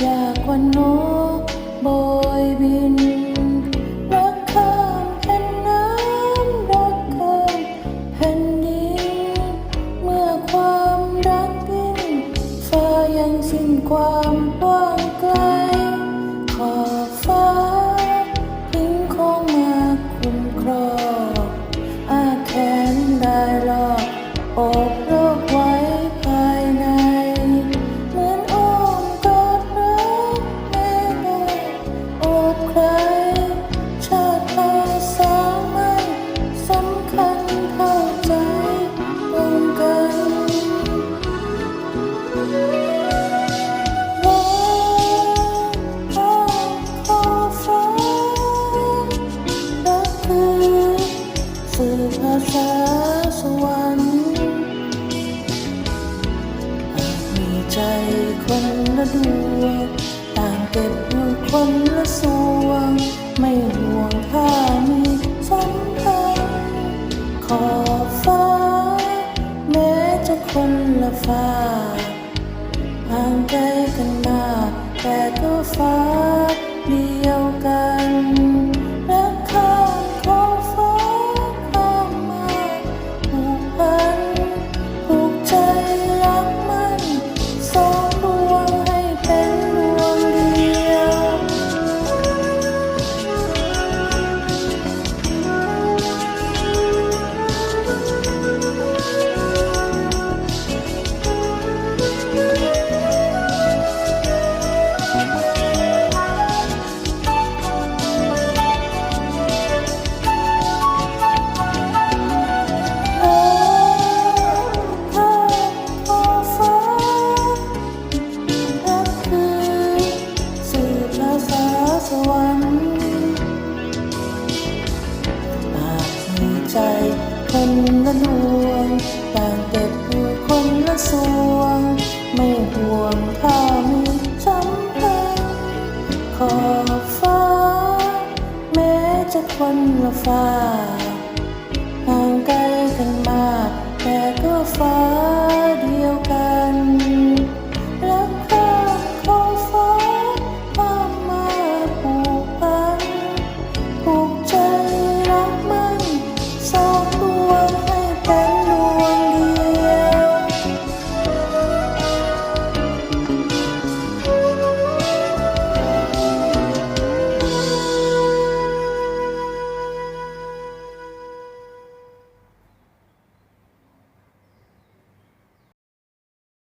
อยากวันนกโบยบิน รักข้ามแผ่นน้ำรักข้ามแผ่นดิน เมื่อความรักดิ้นฟ้ายังสิ้นความกว้างไกล คนละสวง ไม่ห่วงถ้ามีสัมพันธ์ขอบฟ้า แม้จะคนละฟ้าห่างไกลกันมากแต่ก็ฟ้า ขอบฟ้า แม้จะคนละฟ้า